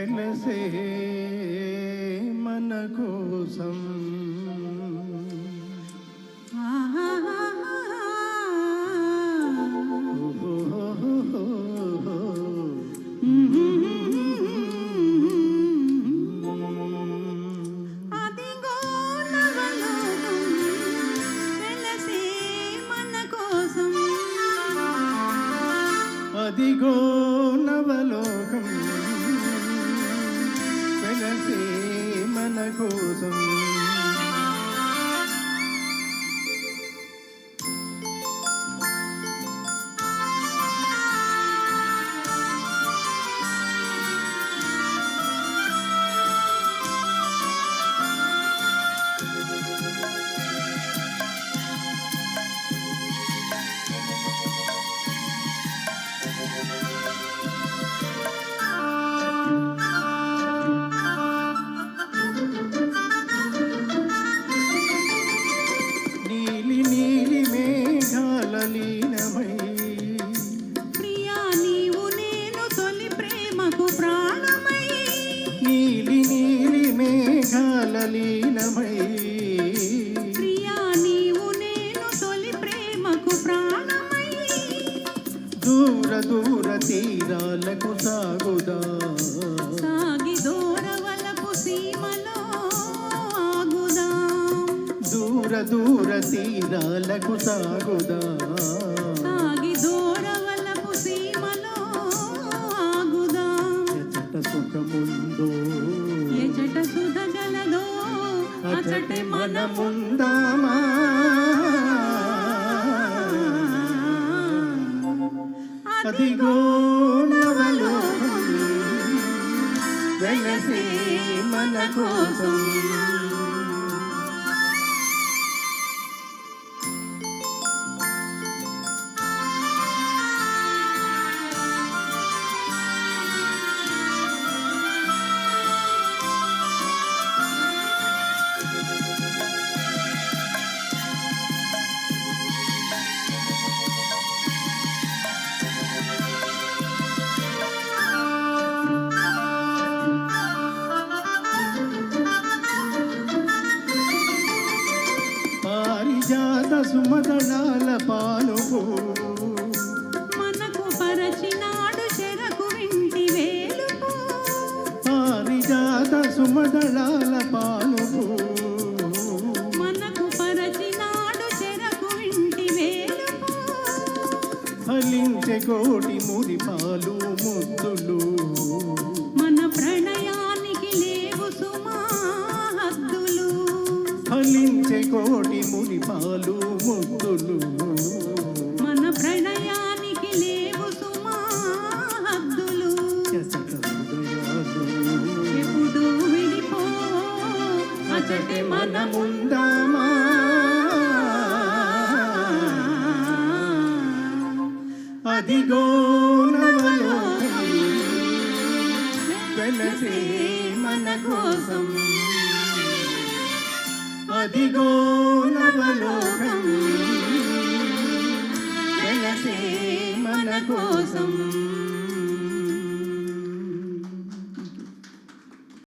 వెలసే మన కోసం. అదిగో నవలోకం. మన కోసం నీలి ప్రాణమై నీలి నీలి మేఘాల లీనమై. ప్రియా నీవు నేను తొలి ప్రేమకు ప్రాణమై. దూర దూర తీరాలకు సాగుదా. సాగి దూరవలపు సీమలో ఆగుదాం. దూర దూర తీరాలకు సాగుదా. అదిగో నవలోకం వెలసే మన కోసం. పారిజాత సుమదళాల పానుపు మనకు పరచినాడు చెరకు వింటి వేలుపు పారిజాత సుమదళాల పానుపు మనకు పరచినాడు చెరకు వింటి వేలుపు ఫలించే కోటి మురి పాలు ముద్దులు. కోటి మురి పాలు ముద్దులు. మన ప్రణయానికి లేవు సుమా హద్దులు. ఎసట హృదయాలు. ఎప్పుడు విడిపో అచటే మనముందామా అదిగో నవలోకం వెలసే మన కోసం. అదిగో నవలోకం. వెలసే మన కోసం